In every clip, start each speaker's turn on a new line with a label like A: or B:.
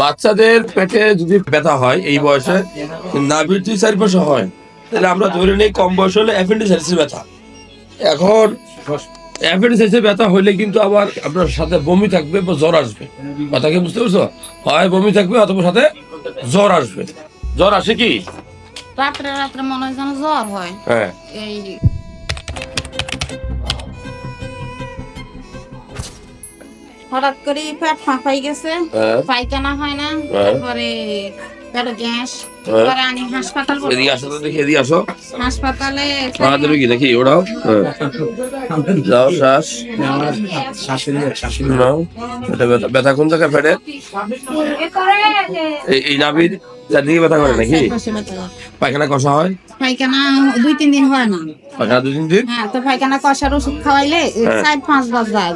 A: বাচ্চাদের পেটে যদি ব্যথা হয় এই বয়সে নাভির দুই চারি হয় তাহলে আমরা ধরে নিই কম বয়স হলে অ্যাপেন্ডিসাইটিসের ব্যথা। এখন অ্যাপেন্ডিসাইটিসের ব্যথা হইলে কিন্তু আবার আপনার সাথে বমি থাকবে বা জ্বর আসবে। কথা কি বুঝতে পারছ? হয় বমি থাকবে অথবা সাথে জ্বর আসবে। জ্বর আসে কি?
B: রাত্রে রাত্রে মনে হয় যেন জ্বর হয়।
A: হ্যাঁ।
B: এই হঠাৎ করে পেট ফাঁপাই গেছে
A: হ্যাঁ
B: পায়খানা হয় না
A: হ্যাঁ।
B: তারপরে গ্যাস।
A: হ্যাঁ।
B: আনি হাসপাতাল
A: এদিকে আসো তো দেখি এদিকে আসো।
B: হাসপাতালে
A: আমাদের কি দেখি ওরাও হ্যাঁ। যাও শ্বাস। নাও। এটা ব্যথা ব্যথা কোন জায়গায় পেটে এই এই নাভির চারদিকে ব্যথা করে নাকি? পায়খানা কষা হয়?
B: পায়খানা দুই তিন দিন হয় না।
A: পায়খানা দু তিন দিন?
B: হ্যাঁ তো পায়খানা কষার ওষুধ খাওয়াইলে
A: হ্যাঁ।
B: চার পাঁচ বার যায়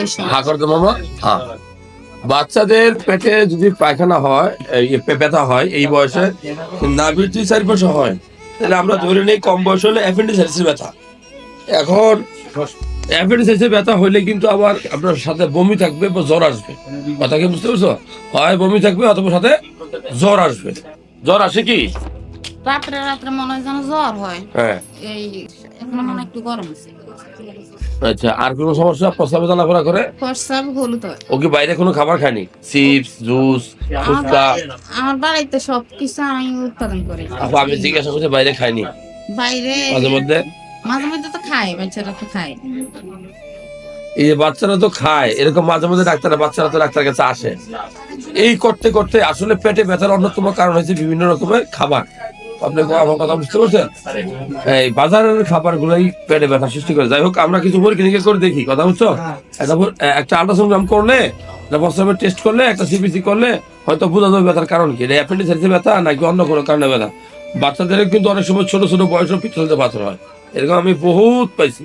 B: এইসব।
A: হা করতো মামা। হা। বাচ্চাদের পেটে যদি পায়খানা হয় ব্যথা হয় এই বয়সে নাভির দুই চারি পাশে হয় তাহলে আমরা ধরে নিই কম বয়স হলে অ্যাপেন্ডিসাইটিসের ব্যথা। এখন অ্যাপেন্ডিসাইটিসের ব্যথা হইলে কিন্তু আবার আপনার সাথে বমি থাকবে বা জ্বর আসবে। কথা কি বুঝতে পারছ? হয় বমি থাকবে অথবা সাথে জ্বর আসবে। জ্বর আসে কি?
B: রাত্রে রাত্রে মনে হয় যেন জ্বর হয়।
A: হ্যাঁ।
B: এই এখন মনে একটু গরম আছে।
A: আচ্ছা আর কোনো সমস্যা? করে
B: প্রস্রাব হলুদ হয়।
A: ও কি বাইরে কোনো খাবার খায়নি? Chips juice phuchka?
B: আমার বাড়িতে সব কিছু আমি উৎপাদন করি।
A: আপা আমি জিজ্ঞাসা করছি বাইরে খাইনি
B: বাইরে
A: মাঝে মধ্যে?
B: মাঝে মধ্যে তো খায় বাচ্চারা তো খায়।
A: এই বাচ্চারা তো খায় এরকম মাঝে মধ্যে ডাক্তাররা বাচ্চারা তো ডাক্তার কাছে আসে। এই করতে করতে আসলে পেটে ব্যথার অন্যতম কারণ হচ্ছে বিভিন্ন রকমের খাবার। আপনি আমার কথা বুঝতে পারছেন? এই বাজারের খাবার গুলোই পেটে ব্যথা সৃষ্টি করে। যাই হোক, আমরা কিছু পরীক্ষা নিরীক্ষা করে দেখি, কথা বুঝছ? একটা আল্ট্রাসাউন্ড করলে প্রস্রাবের টেস্ট করলে, একটা সিপিসি করলে, হয়তো বোঝা যাবে ব্যথার কারণ কি। এটা ব্যথা, নাকি অন্য কোনো কারণে ব্যথা? বাচ্চাদের কিন্তু অনেক সময় ছোট ছোট বয়সের পিছলতে পাথর হয়। এরকম আমি বহুত পাইছি।